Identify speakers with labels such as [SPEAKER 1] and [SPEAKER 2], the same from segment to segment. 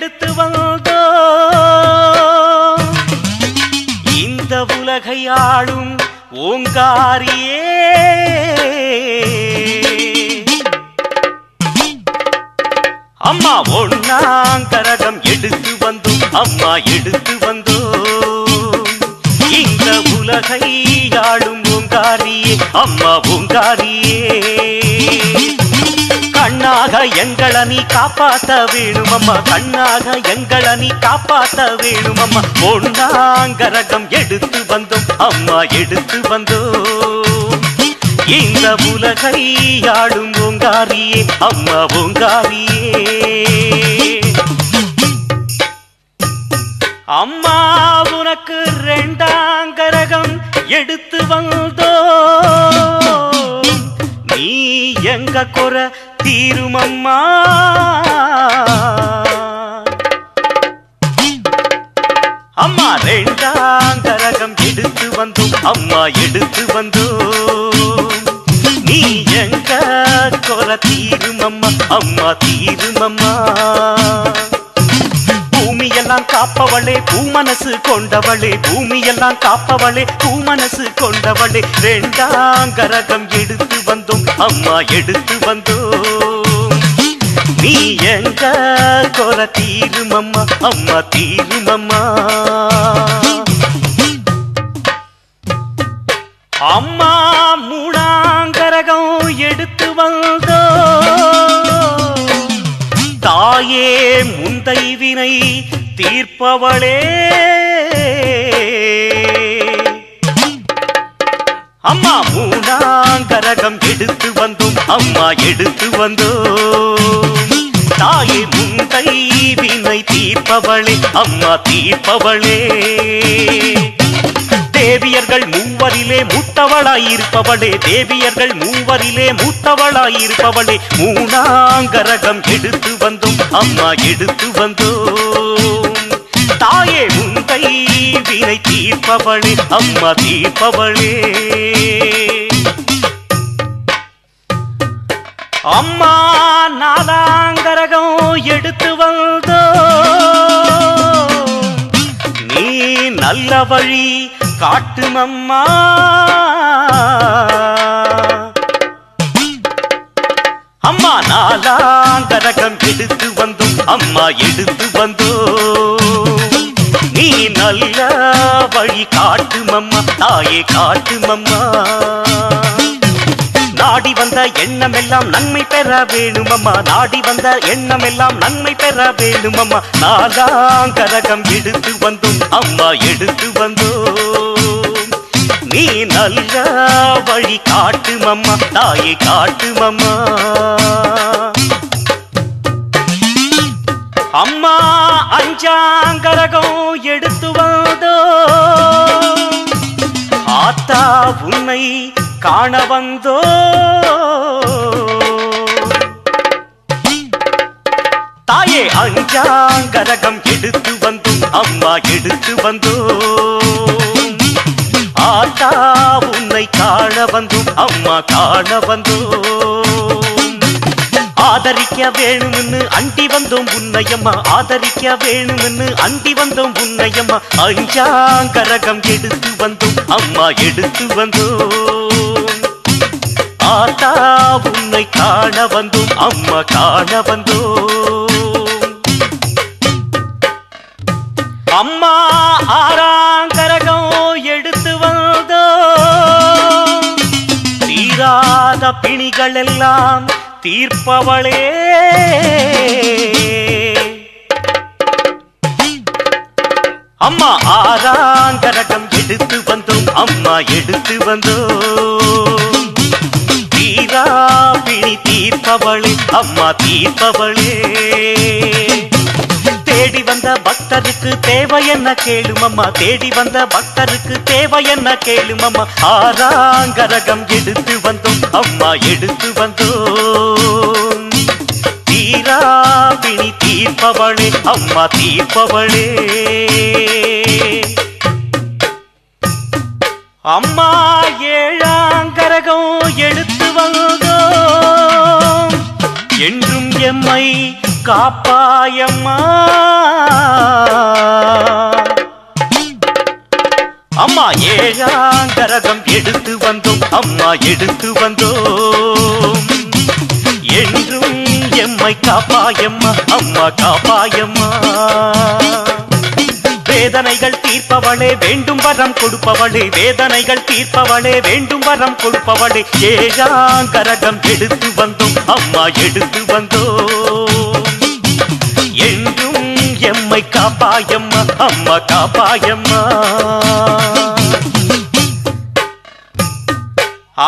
[SPEAKER 1] எடுத்து வந்தோ. இந்த உலகை ஆளும் ஓங்காரியே. அம்மா ஒன்னாங்கரகம் எடுத்து வந்தோம் அம்மா எடுத்து வந்தோம் இந்த உலகை ஆளும் ஓங்காரியே அம்மா ஓங்காரியே. கண்ணாக எங்களை நீ காப்பாத்த வேணுமம்மா. கண்ணாக எங்களை நீ காப்பாத்த வேணுமம்மா. பொன்னாங்கரகம் எடுத்து வந்தோம் அம்மா எடுத்து வந்தோம். இந்த உலகை ஆளும் ஓங்காரியே அம்மா ஓங்காரியே. அம்மா உனக்கு ரெண்டாங்கரகம் எடுத்து வந்தோ நீ எங்க குறை தீருமம்மா. அம்மா அம்மா ரெண்டாங்கரகம் எடுத்து வந்தோம். அம்மா எடுத்து வந்தோம். நீ எங்க கொல தீருமம்மா? அம்மா தீருமம்மா. பூமியெல்லாம் காப்பவளே பூமனசு கொண்டவளே பூமியெல்லாம் காப்பவளே பூமனசு கொண்டவளே. ரெண்டாங்கரகம் எடுத்து வந்தோம் அம்மா எடுத்து வந்தோம். நீ எங்க கொர தீருமம்மா அம்மா தீருமம்மா அம்மா. அம்மா மூணாங்கரகம் எடுத்து வந்தோ தாயே முந்தை வினை தீர்ப்பவளே. அம்மா மூணாங்கரகம் எடுத்து வந்தோம் அம்மா எடுத்து வந்தோம். தாயே முந்தை வினை தீர்ப்பவளே அம்மா தீர்ப்பவளே. தேவியர்கள் மூ மூத்தவளாயிருப்பவளே தேவியர்கள் மூவரிலே மூத்தவளாயிருப்பவளே மூணாங்கரகம் எடுத்து வந்தோம் அம்மா எடுத்து வந்தோம். தாயே முந்தை வினை தீர்ப்பவளே அம்மா தீர்ப்பவளே. அம்மா நாலாங்கரகம் எடுத்து வந்தோ நீ நல்ல வழி காட்டுமம்மா அம்மா. அம்மா நாலாங்கரகம் எடுத்து வந்தோம். அம்மா எடுத்து வந்தோ நீ நல்ல வழி காட்டுமம்மா தாயே காட்டுமம்மா நாடி வந்த எண்ணம் எல்லாம் நன்மை பெற வேணுமம்மா. நாடி வந்த எண்ணம் எல்லாம் நன்மை பெற வேணுமம்மா. அம்மா நாலாங்கரகம் எடுத்து வந்தோம் அம்மா எடுத்து வந்தோம். நீ நல்ல வழி காட்டுமம்மா தாயை காட்டுமம்மா. அம்மா அஞ்சாங்கரகம் எடுத்து வந்தோ ஆத்தா உன்னை காண வந்தோ தாயே அஞ்சாங்கரகம் எடுத்து வந்தும் அம்மா எடுத்து வந்தோ? ஆத்தா உன்னை காண வந்தும் அம்மா காண வந்தோ ஆதரிக்க வேணும்னு அண்டி வந்தோம் உன்னையம்மா ஆதரிக்க வேணும்னு அண்டி வந்தோம் உன்னையம்மா அஞ்சாங்கரகம் எடுத்து வந்தோம் அம்மா எடுத்து வந்தோம். ஆத்தா உன்னை காண வந்தோம் அம்மா காண வந்தோம். அம்மா ஆறாங்கரகம் எடுத்து வந்தோ தீராத பிணிகள் எல்லாம் தீர்ப்பவளே. அம்மா ஆறாங்கரகம் எடுத்து வந்தோம் அம்மா எடுத்து வந்தோம். அம்மா தீர்ப்பவளே. தேடி வந்த பக்தருக்கு தேவை என்ன கேளுமம்மா? தேடி வந்த பக்தருக்கு தேவை என்ன கேளுமம்மா? ஆறாங்கரகம் எடுத்து வந்தோம் அம்மா எடுத்து வந்தோம். தீராபிணி தீர்ப்பவளே அம்மா தீர்ப்பவளே. அம்மா ஏழாங்கரகம் எடுத்து வந்த என்றும் எம்மை காப்பாயம்மா. அம்மா ஏழாங்கரகம் எடுத்து வந்தோம் அம்மா எடுத்து வந்தோம். என்றும் எம்மை காப்பாயம்மா அம்மா காப்பாயம்மா. வேதனைகள் தீர்ப்பவளே வேண்டும் வரம் கொடுப்பவளே. வேதனைகள் தீர்ப்பவளே வேண்டும் வரம் கொடுப்பவளே. ஏழாங்கரகம் எடுத்து வந்தோம் அம்மா எடுத்து வந்தோ என்றும் எம்மை காப்பாயம்மா அம்மா காப்பாயம்மா.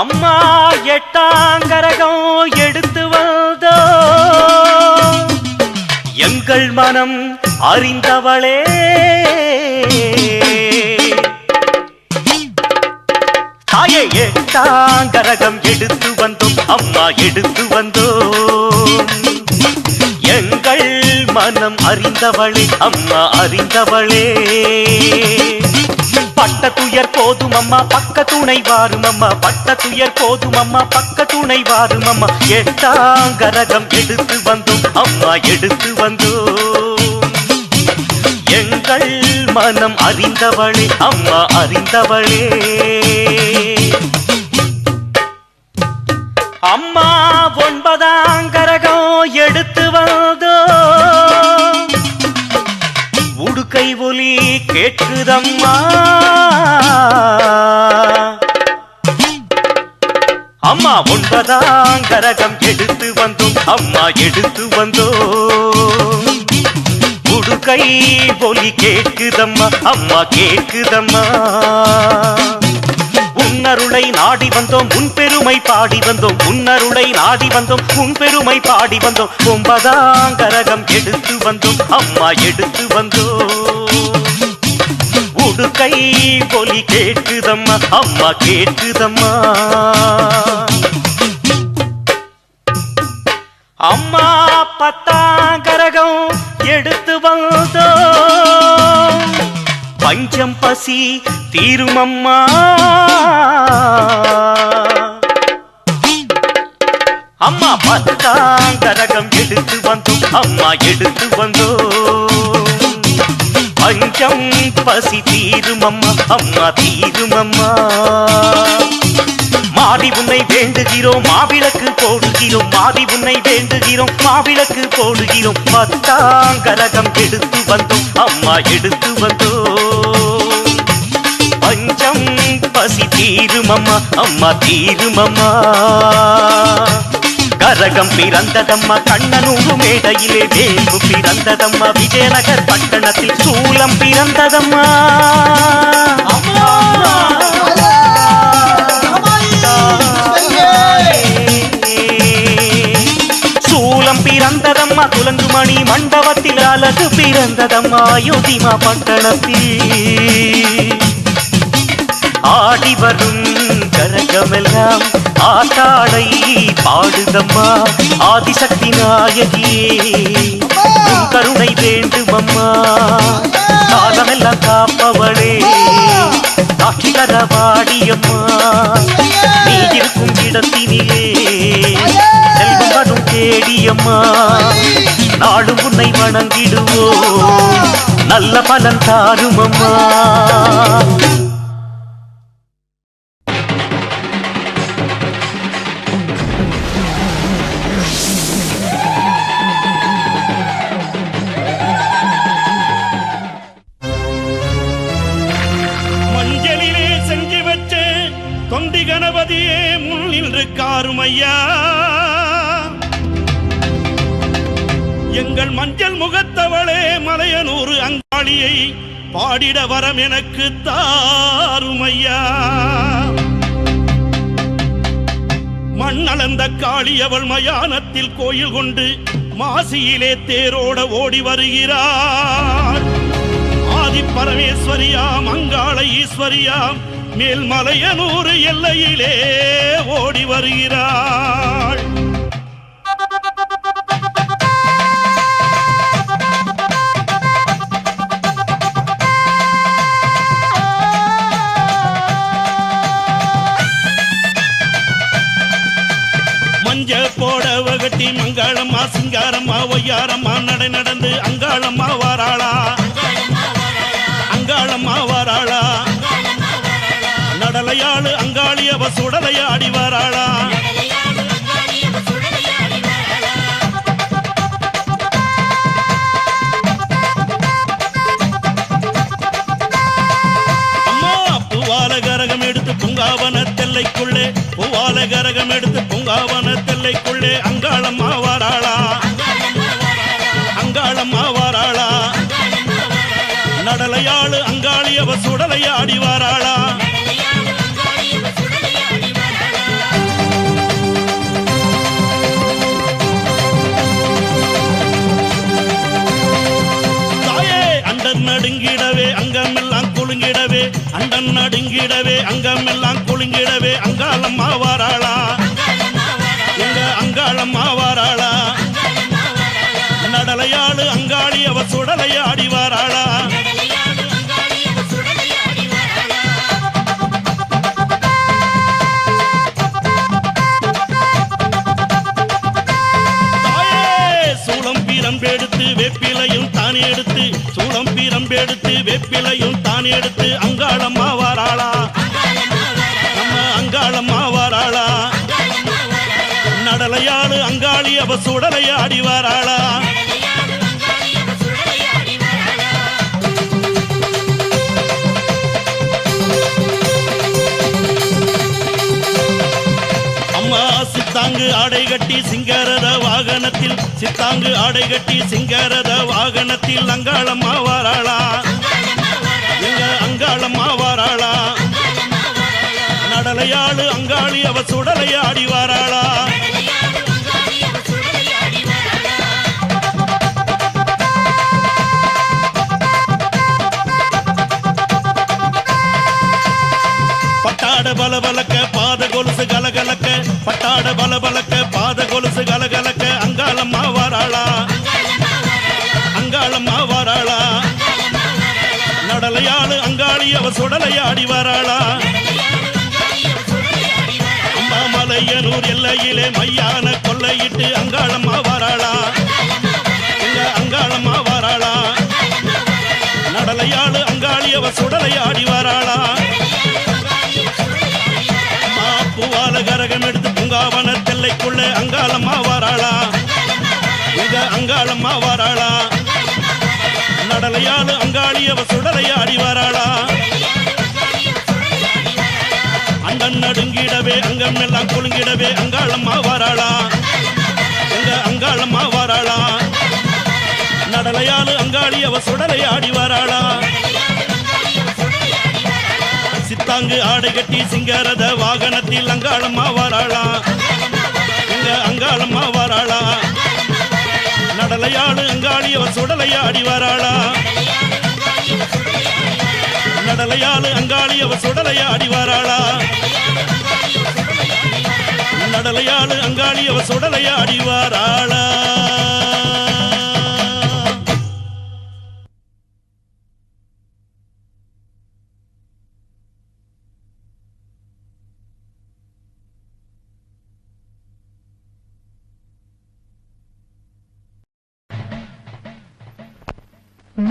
[SPEAKER 1] அம்மா எட்டாங்கரகம் எடுத்து வந்தோ எங்கள் மனம் அறிந்தவளே. தாயே எட்டாங்கரகம் எடுத்து வந்தோம்? அம்மா எடுத்து வந்தோம். எங்கள் மனம் அறிந்தவளே அம்மா அறிந்தவளே. பட்ட துயர் போதும் அம்மா பக்க துணை வாரும் அம்மா. பட்ட துயர் போதும் அம்மா பக்க துணை வாரும் அம்மா. எட்டாங்கரகம் எடுத்து வந்தோம்? அம்மா எடுத்து வந்தோம். எங்கள் மனம் அறிந்தவளே அம்மா அறிந்தவளே. அம்மா ஒன்பதாம் கரகம் எடுத்து வந்தோ. உடுக்கை ஒலி கேட்குதம்மா. அம்மா ஒன்பதாம் கரகம் எடுத்து வந்தோம் அம்மா எடுத்து வந்தோம் உடுக்கை ஒலி கேட்குதம்மா. அம்மா கேட்குதம்மா. உன்னருளை நாடி வந்தோம் உன் பெருமை பாடி வந்தோம். உன்னருளை நாடி வந்தோம் உன் பெருமை பாடி வந்தோம். ஒன்பதாம் கரகம் எடுத்து வந்தோம் அம்மா எடுத்து வந்தோம். உடுக்கை ஒலி கேட்குதம்மா அம்மா கேட்குதம்மா. அம்மா பத்தாம் கரகம் எடுத்து வந்தோம். பஞ்சம் பசி தீருமம்மா. அம்மா பத்தாம் கரகம் எடுத்து வந்தோம். அம்மா எடுத்து வந்தோம் பஞ்சம் பசி தீருமம்மா. அம்மா தீருமம்மா. மாடி உன்னை வேண்டுகிறோம் மாவிளக்கு போடுகிறோம் மாடி உன்னை வேண்டுகிறோம் மாவிளக்கு போடுகிறோம். பத்தாங்கரகம் எடுத்து வந்தோம் அம்மா எடுத்து வந்தோம். பஞ்சம் பசி தீரும் அம்மா அம்மா தீரும் அம்மா. கரகம் பிறந்ததம்மா கண்ணனூரு மேடையிலே வேம்பு பிறந்ததம்மா விஜயநகர் பட்டணத்தில் சூலம் பிறந்ததம்மா. அம்மா! சூலம் பிறந்ததம்மா துலங்குமணி மண்டபத்தில் அழகு பிறந்ததம்மா யோதிமா பட்டணத்தில். ஆடி வரும் கரகமெல்லாம் ஆட்டாடை பாடுதம்மா ஆதிசக்தி நாயகியே. உன் கருணை வேண்டுமம்மா காலமெல்லாம் காப்பவளே. காட்சி தரவாடியம்மா நீ இருக்கும் இடத்தினிலே செல்வம் வரும் தேடியம்மா. நாளும் உன்னை வணங்கிடுவோம். நல்ல பலன் தாருமம்மா.
[SPEAKER 2] கணபதியே முன் நின்று காருமையா எங்கள் மஞ்சள் முகத்தவளே மலையனூறு அங்காளியை பாடிட வரம் எனக்கு தாருமையா மண்ணளந்த காளி அவள் மயானத்தில் கோயில் கொண்டு மாசியிலே தேரோட ஓடி வருகிறார். ஆதி பரமேஸ்வரியாம் அங்காள ஈஸ்வரியாம் மேல்மலையனூர் எல்லையிலே ஓடி வருகிறாள். மஞ்ச போட மங்காளம்மா சிங்காரம்மா ஒய்யாரம்மா நடை நடந்து அங்காளம்மா வாராளா. சுடலையாளு அங்காளி அவ சுடலையாடி வராளா? அம்மா கரகம் எடுத்து பூங்காவன தெல்லைக்குள்ளே பூவால எடுத்து பூங்காவன தெல்லைக்குள்ளே அங்காளம்மா வாராளா? அங்காளம்மா வாராளா? நடலையாளு அங்காளி அவ சுடலையாடி வாராளா? நடுங்கிடவே அங்கமெல்லாம் குலுங்கிடவே அங்காளம்மா வாராளா எங்க அங்காளம்மா வாராளா நடலையாளு அங்காளி அவ சுடலையாடி வாராளா வெப்பிலையும் தான் எடுத்து அங்காளம்மா வாராளா நம்ம அங்காளம்மா வாராளா நடலையாளு அங்காளி அவ சுடலையாடி வாராளா அம்மா சித்தாங்கு ஆடை கட்டி சிங்காரத வாகனத்தில் சித்தாங்கு ஆடை கட்டி சிங்காரத வாகனத்தில் அங்காளம்மா வாராளா எங்க அங்காளம்மா வாராளா நடலையாளு அங்காளி அவ சுடலையாடி வாராளா. பட்டாட பலபலக்க பாத கொலுசு கலகலக்க பட்டாட பலபலக்க பாத கொலுசு கலகலக்க அங்காளம்மா வாராளா நடலையாளு அங்காளி அவ சுடலையாடி வாராளா? அம்மாமலையனூர் எல்லையிலே மையான கொள்ளையிட்டு அங்காளம்மா வராளா? அங்காளம்மா வராளா? நடலையாளு அங்காளி அவ சுடலையாடி வராளா? அம்மா பூவால கரகம் எடுத்து பூங்காவன தெல்லைக்குள்ள அங்காளம்மா வராளா? இங்க அங்காளம்மா வராளா? நடலையாளு அங்காளி அவ சுடலையாடி வராளா? அண்டன் நடுங்கிடவே அங்கம் எல்லாம் குலுங்கிடவே அங்காளம்மா வராளா? எங்க அங்காளம்மா வராளா? நடலையாளு அங்காளி அவ சுடலையாடி வராளா? சித்தாங்கு ஆடை கட்டி சிங்காரத வாகனத்தில் அங்காளம்மா வராளா? எங்க அங்காளம்மா வராளா? நடலையாடு அங்காளி அவன் சுடலையாடி வராளா? நடலையாடு அங்காளி அவன் சுடலையாடி வராளா? நடலையாடு அங்காளி அவன் சுடலையாடி வராளா?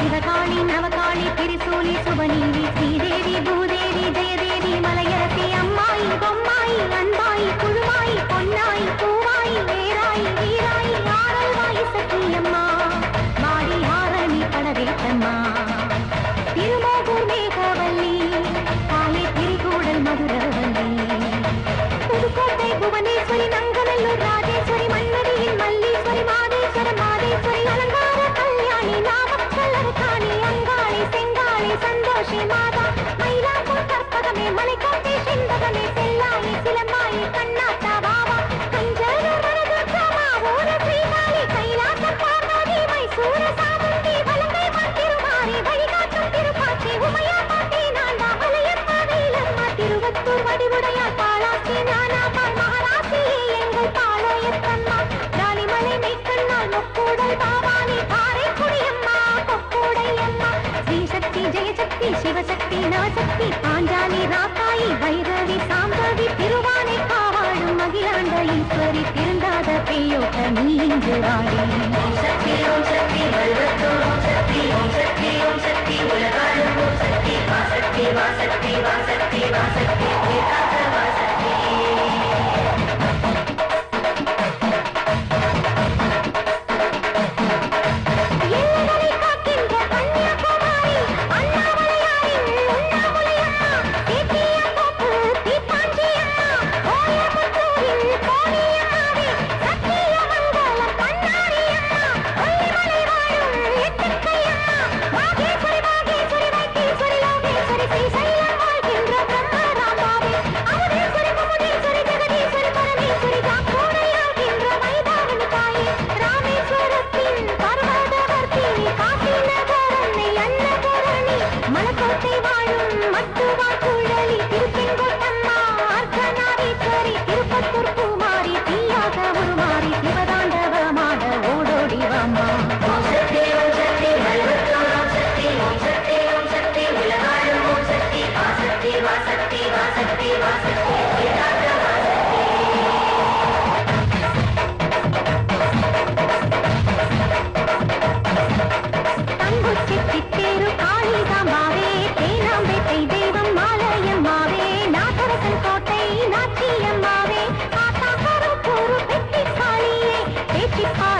[SPEAKER 3] शिवकाळी नवकाळी त्रिशूली सुबनीली श्रीदेवी भूदेवी जयदेवी। ஆடி திருந்தாத பெய்யோட்ட நீ இங்கு ஆடி ஓம் சக்தி ஓம் சக்தி வல்வத்தோம். ஓம் சக்தி ஓம் சக்தி ஓம் சக்தி உலகாலும் ஓம் சக்தி வாசக்தி வாசக்தி வாசக்தி வாசக்தி வாசக்தி की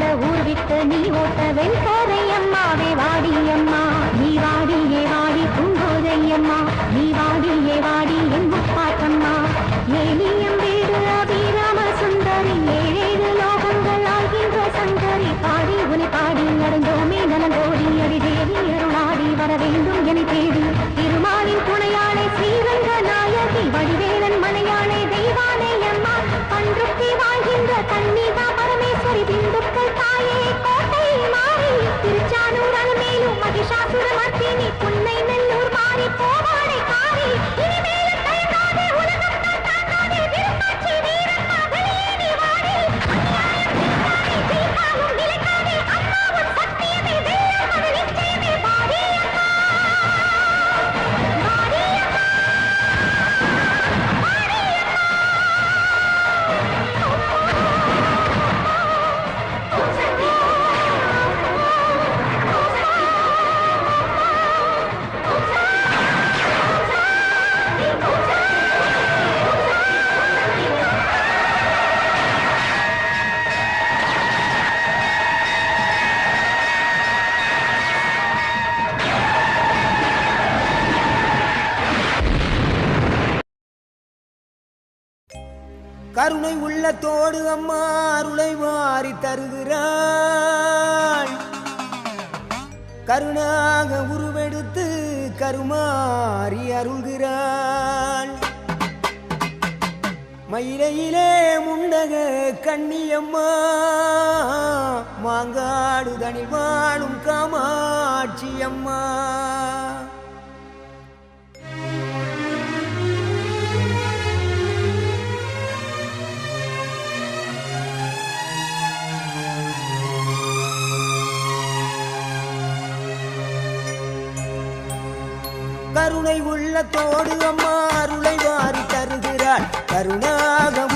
[SPEAKER 3] போல ஊர்விட்டு நீ ஓட்ட வெண்கரை அம்மாவே வாடி
[SPEAKER 4] உள்ளத்தோடு அம்மா அருளை வாரி தருகிறாள் கருணாக உருவெடுத்து கருமாறி அருள்கிறாள். மயிலையிலே முண்டக கண்ணியம்மா மாங்காடு தனில் வாழும் காமாட்சியம்மா. கருணை உள்ளத்தோடு அம்மா அருளை வாரி தருகிறாள். கருணாகம்